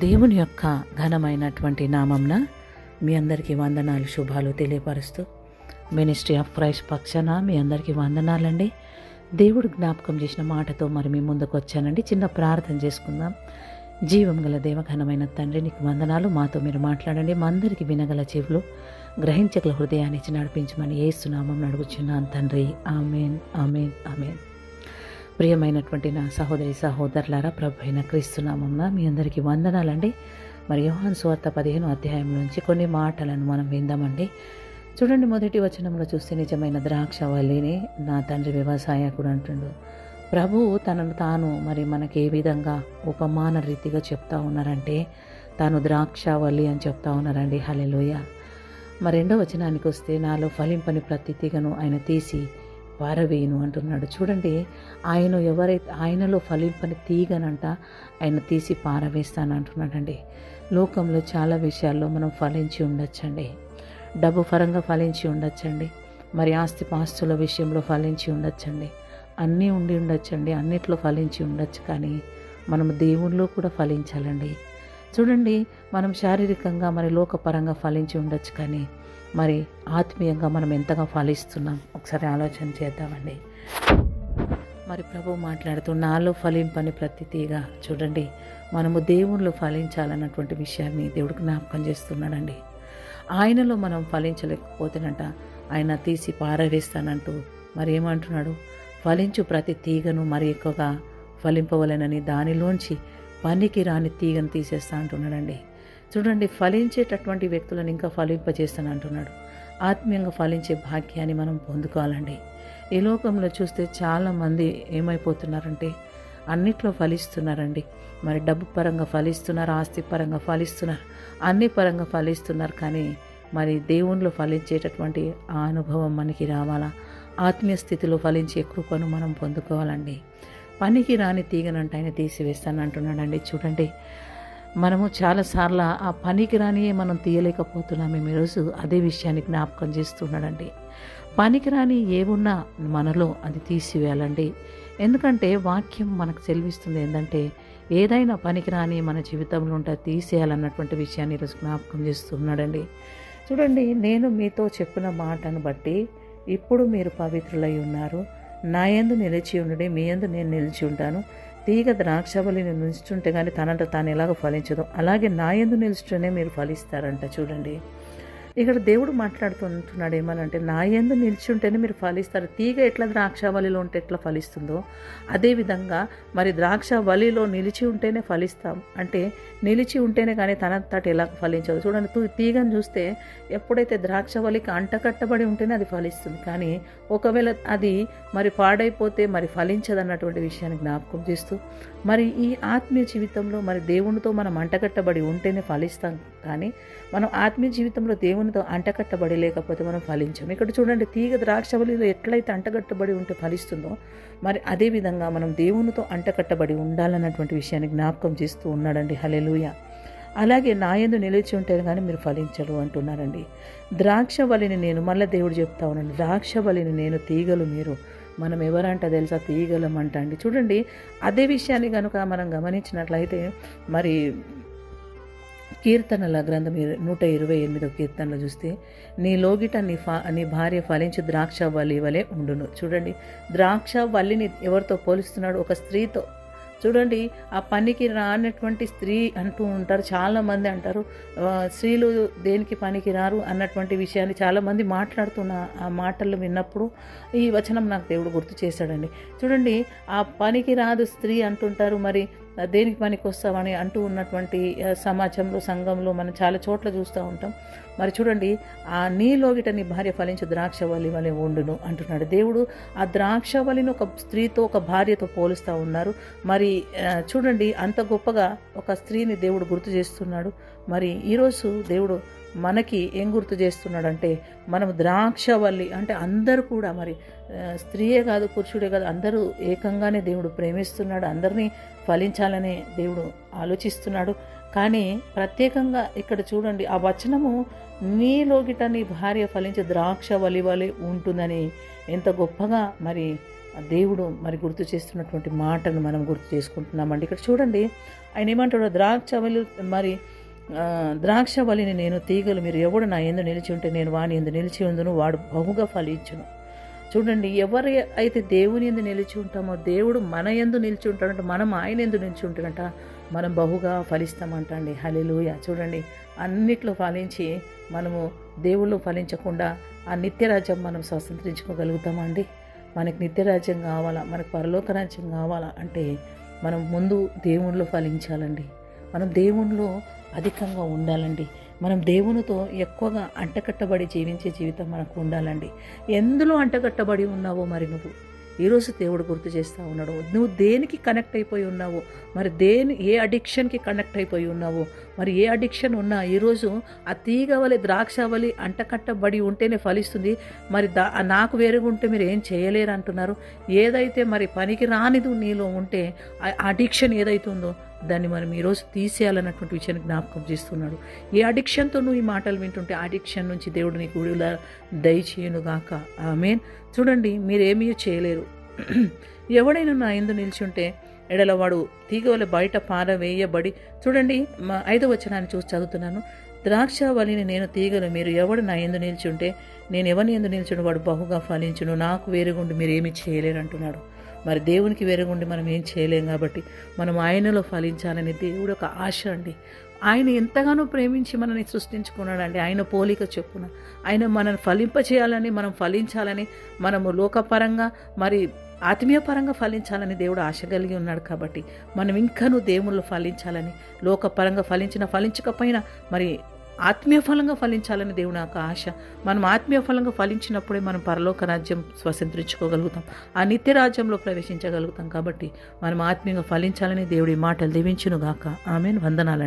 దేవుని యొక్క ఘనమైనటువంటి నామంన మీ అందరికీ వందనాలు శుభాలు తెలియపరుస్తూ మినిస్ట్రీ ఆఫ్ క్రైస్ట్ పక్షాన మీ అందరికీ వందనాలండి. దేవుడు జ్ఞాపకం చేసిన మాటతో మరి మీ ముందుకు వచ్చానండి. చిన్న ప్రార్థన చేసుకుందాం. జీవం గల దేవఘనమైన తండ్రి నీకు వందనాలు. మాతో మీరు మాట్లాడండి. మా అందరికీ వినగల చెవులు గ్రహించగల హృదయాన్ని నడిపించమని ఏసునామం నడుగుచున్నాను తండ్రి. Amen amen amen. ప్రియమైనటువంటి నా సహోదరి సహోదరులారా ప్రభు అయిన క్రీస్తునామంన మీ అందరికీ వందనాలండి. మరి యోహాన్ స్వార్థ పదిహేను అధ్యాయం నుంచి కొన్ని మాటలను మనం విందామండి. చూడండి మొదటి వచనంలో చూస్తే నిజమైన ద్రాక్ష వల్లిని నా తండ్రి వ్యవసాయకుడు అంటుండు. ప్రభువు తనను తాను మరి మనకి ఏ విధంగా ఉపమాన రీతిగా చెప్తా ఉన్నారంటే తాను ద్రాక్షవల్లి అని చెప్తా ఉన్నారండి. హలెలోయ మరి రెండో వచనానికి వస్తే నాలో ఫలింపని ప్రతి తీగను ఆయన తీసి పారవేయును అంటున్నాడు. చూడండి ఆయన ఎవరైతే ఆయనలో ఫలింపని తీగనంట ఆయన తీసి పారవేస్తాను అంటున్నాడండి. లోకంలో చాలా విషయాల్లో మనం ఫలించి ఉండొచ్చండి. డబ్బు పరంగా ఫలించి ఉండొచ్చండి. మరి ఆస్తి పాస్తుల విషయంలో ఫలించి ఉండొచ్చండి. అన్నీ ఉండి ఉండొచ్చండి అన్నిట్లో ఫలించి ఉండొచ్చు కానీ మనం దేవుల్లో కూడా ఫలించాలండి. చూడండి మనం శారీరకంగా మరి లోకపరంగా ఫలించి ఉండొచ్చు కానీ మరి ఆత్మీయంగా మనం ఎంతగా ఫలిస్తున్నాం? ఒకసారి ఆలోచన చేద్దామండి. మరి ప్రభు మాట్లాడుతూ నాలో ఫలింపని ప్రతి తీగ చూడండి మనము దేవుళ్ళు ఫలించాలన్నటువంటి విషయాన్ని దేవుడు జ్ఞాపకం చేస్తున్నాడండి. ఆయనలో మనం ఫలించలేకపోతేనంట ఆయన తీసి పారవేస్తానంటూ మరి ఏమంటున్నాడు? ఫలించు ప్రతి తీగను మరి ఎక్కువగా ఫలింపవలెనని దానిలోంచి పనికి రాని తీగను తీసేస్తా అంటున్నాడండి. చూడండి ఫలించేటటువంటి వ్యక్తులను ఇంకా ఫలింపజేస్తాను అంటున్నాడు. ఆత్మీయంగా ఫలించే భాగ్యాన్ని మనం పొందుకోవాలండి. ఈ లోకంలో చూస్తే చాలామంది ఏమైపోతున్నారంటే అన్నిట్లో ఫలిస్తున్నారండి. మరి డబ్బు పరంగా ఫలిస్తున్నారు ఆస్తి పరంగా ఫలిస్తున్నారు అన్ని పరంగా ఫలిస్తున్నారు కానీ మరి దేవుణ్ణిలో ఫలించేటటువంటి ఆ అనుభవం మనకి రావాలా? ఆత్మీయ స్థితిలో ఫలించే కృపను మనం పొందుకోవాలండి. పనికి రాని తీగనంట ఆయన తీసివేస్తాను అంటున్నాడండి చూడండి మనము చాలాసార్లు ఆ పనికి రానియే మనం తీయలేకపోతున్నాము. ఈరోజు అదే విషయాన్ని జ్ఞాపకం చేస్తున్నాడండి. పనికి రాని ఏమున్నా మనలో అది తీసివేయాలండి. ఎందుకంటే వాక్యం మనకు సెలవిస్తుంది ఏంటంటే ఏదైనా పనికిరాని మన జీవితంలో ఉంటే తీసేయాలన్నటువంటి విషయాన్ని ఈరోజు జ్ఞాపకం చేస్తున్నాడండి. చూడండి నేను మీతో చెప్పిన మాటను బట్టి ఇప్పుడు మీరు పవిత్రులై ఉన్నారు. నాయందు నిలిచి ఉండడే మీ యందు నేను నిలిచి ఉంటాను. తీగ ద్రాక్షబలిని నిలుచుంటే కానీ తనంట తాను ఎలాగ ఫలించదు. అలాగే నా యందు నిలుచుంటేనే మీరు ఫలిస్తారంట. చూడండి. ఇక్కడ దేవుడు మాట్లాడుతుంటున్నాడు ఏమనంటే నా ఎందు నిల్చుంటేనే మీరు ఫలిస్తారు. తీగ ఎట్లా ద్రాక్ష వలిలో ఉంటే ఎట్లా ఫలిస్తుందో అదేవిధంగా మరి ద్రాక్ష వలిలో నిలిచి ఉంటేనే ఫలిస్తాం. అంటే నిలిచి ఉంటేనే కానీ తనంతట ఎలా ఫలించదు. చూడండి తూ తీగను చూస్తే ఎప్పుడైతే ద్రాక్ష వలికి అంటకట్టబడి ఉంటేనే అది ఫలిస్తుంది. కానీ ఒకవేళ అది మరి పాడైపోతే మరి ఫలించదు అన్నటువంటి విషయాన్ని జ్ఞాపకం చేస్తూ మరి ఈ ఆత్మీయ జీవితంలో మరి దేవునితో మనం అంటకట్టబడి ఉంటేనే ఫలిస్తాం. కానీ మనం ఆత్మీయ జీవితంలో దేవునితో అంటకట్టబడి లేకపోతే మనం ఫలించాం ఇక్కడ చూడండి తీగ ద్రాక్షవలిలో ఎట్లయితే అంటకట్టబడి ఉంటే ఫలిస్తుందో మరి అదే విధంగా మనం దేవునితో అంటకట్టబడి ఉండాలన్నటువంటి విషయాన్ని జ్ఞాపకం చేస్తూ ఉన్నాడండి. హలెలుయ అలాగే నాయందు నిలిచి ఉంటే కానీ మీరు ఫలించరు అంటున్నారండి. ద్రాక్ష వలిని నేను మళ్ళీ దేవుడు చెప్తా ఉన్నాను ద్రాక్ష వలిని నేను తీగలు మీరు మనం ఎవరంట తెలుసా? తీగలం అంట అండి. చూడండి అదే విషయాన్ని కనుక మనం గమనించినట్లయితే మరి కీర్తనల గ్రంథం నూట ఇరవై ఎనిమిదో కీర్తనలు చూస్తే నీ లోగిట నీ ఫా నీ భార్య ఫలించి ద్రాక్ష వల్లి వలె ఉండును. చూడండి ద్రాక్ష వల్లిని ఎవరితో పోలుస్తున్నాడు? ఒక స్త్రీతో. చూడండి ఆ పనికి రానటువంటి స్త్రీ అంటూ ఉంటారు చాలామంది అంటారు స్త్రీలు దేనికి పనికి రారు? అన్నటువంటి విషయాన్ని చాలామంది మాట్లాడుతున్న ఆ మాటలు విన్నప్పుడు ఈ వచనం నాకు దేవుడు గుర్తు చేశాడండి. చూడండి ఆ పనికి రాదు స్త్రీ అంటుంటారు మరి దేనికి పనికి వస్తామని అంటూ ఉన్నటువంటి సమాజంలో సంఘంలో మనం చాలా చోట్ల చూస్తూ ఉంటాం. మరి చూడండి ఆ నీలోగిట నీ భార్య ఫలించు ద్రాక్ష వలి వలె ఉండును అంటున్నాడు. దేవుడు ఆ ద్రాక్ష వలిని ఒక స్త్రీతో ఒక భార్యతో పోలుస్తూ ఉన్నారు. మరి చూడండి అంత గొప్పగా ఒక స్త్రీని దేవుడు గుర్తు చేస్తున్నాడు. మరి ఈరోజు దేవుడు మనకి ఏం గుర్తు చేస్తున్నాడంటే మనం ద్రాక్షవల్లి అంటే అందరూ కూడా మరి స్త్రీయే కాదు పురుషుడే కాదు అందరూ ఏకంగానే దేవుడు ప్రేమిస్తున్నాడు. అందరినీ ఫలించాలనే దేవుడు ఆలోచిస్తున్నాడు. కానీ ప్రత్యేకంగా ఇక్కడ చూడండి ఆ వచనము నీలోగిట నీ భార్య ఫలించే ద్రాక్ష వలి వలి ఉంటుందని. ఎంత గొప్పగా మరి దేవుడు మరి గుర్తు చేస్తున్నటువంటి మాటను మనం గుర్తు చేసుకుంటున్నామండి. ఇక్కడ చూడండి ఆయన ఏమంటాడు ద్రాక్ష వలి మరి ద్రాక్ష వలిని నేను తీగలు మీరు ఎవడు నా ఎందు నిలిచి ఉంటే నేను వాని ఎందు నిలిచి ఉందును వాడు బహుగా ఫలించును. చూడండి ఎవరు అయితే దేవుని ఎందు నిలిచి ఉంటామో దేవుడు మన ఎందు నిలిచి ఉంటాడంట మనం ఆయన ఎందు నిలిచి ఉంటాడంట మనం బహుగా ఫలిస్తామంటండి హలిలుయ చూడండి అన్నిట్లో ఫలించి మనము దేవుళ్ళు ఫలించకుండా ఆ నిత్యరాజ్యం మనం స్వతంత్రించుకోగలుగుతామండి. మనకి నిత్యరాజ్యం కావాలా మనకు పరలోక రాజ్యం కావాలా అంటే మనం ముందు దేవుళ్ళు ఫలించాలండి. మనం దేవునిలో అధికంగా ఉండాలండి. మనం దేవునితో ఎక్కువగా అంటకట్టబడి జీవించే జీవితం మనకు ఉండాలండి. ఎందులో అంటకట్టబడి ఉన్నావో మరి నువ్వు? ఈరోజు దేవుడు గుర్తు చేస్తూ ఉన్నాడు నువ్వు దేనికి కనెక్ట్ అయిపోయి ఉన్నావు? మరి దేని ఏ అడిక్షన్కి కనెక్ట్ అయిపోయి ఉన్నావు? మరి ఏ అడిక్షన్ ఉన్నా ఈరోజు ఆ తీగవలి ద్రాక్షవలి అంటకట్టబడి ఉంటేనే ఫలిస్తుంది. మరి దా నాకు వేరుగా ఉంటే మీరు ఏం చేయలేరు అంటున్నారు. ఏదైతే మరి పనికి రానిది నీలో ఉంటే ఆ అడిక్షన్ ఏదైతుందో ఉందో దాన్ని మనం ఈరోజు తీసేయాలన్నటువంటి విషయాన్ని జ్ఞాపకం చేస్తున్నాడు. ఏ అడిక్షన్తో నువ్వు ఈ మాటలు వింటుంటే అడిక్షన్ నుంచి దేవుడు నీకు విడుదల దయచేయను గాక ఆమెన్. చూడండి మీరేమీ చేయలేరు. ఎవడైనా నా ఎందు నిల్చుంటే ఎడల వాడు తీగవల బయట పారవేయబడి చూడండి మా ఐదో వచనాన్ని చూసి చదువుతున్నాను. ద్రాక్ష వలిని నేను తీగలు మీరు ఎవడు నా ఎందు నిల్చుంటే నేను ఎవరిని ఎందు నిల్చుంటే వాడు బహుగా ఫలించును నాకు వేరుగుండి మీరు చేయలేరు అంటున్నాడు మరి దేవునికి వేరుగుండి మనం ఏం చేయలేం కాబట్టి మనం ఆయనలో ఫలించాలని దేవుడు ఒక ఆశ అండి. ఆయన ఎంతగానో ప్రేమించి మనల్ని సృష్టించుకున్నాడండి. ఆయన పోలిక చెప్పున ఆయన మనల్ని ఫలింపచేయాలని మనం ఫలించాలని మనము లోకపరంగా మరి ఆత్మీయపరంగా ఫలించాలని దేవుడు ఆశ కలిగి ఉన్నాడు కాబట్టి మనం ఇంకనూ దేవుళ్ళు ఫలించాలని లోకపరంగా ఫలించిన ఫలించకపోయినా మరి ఆత్మీయ ఫలంగా ఫలించాలని దేవుని యొక్క ఆశ. మనం ఆత్మీయ ఫలంగా ఫలించినప్పుడే మనం పరలోక రాజ్యం స్వతంత్రించుకోగలుగుతాం. ఆ నిత్య రాజ్యంలో ప్రవేశించగలుగుతాం కాబట్టి మనం ఆత్మీయంగా ఫలించాలని దేవుడి మాటలు దీవించునుగాక. ఆమెను. వందనాలండి.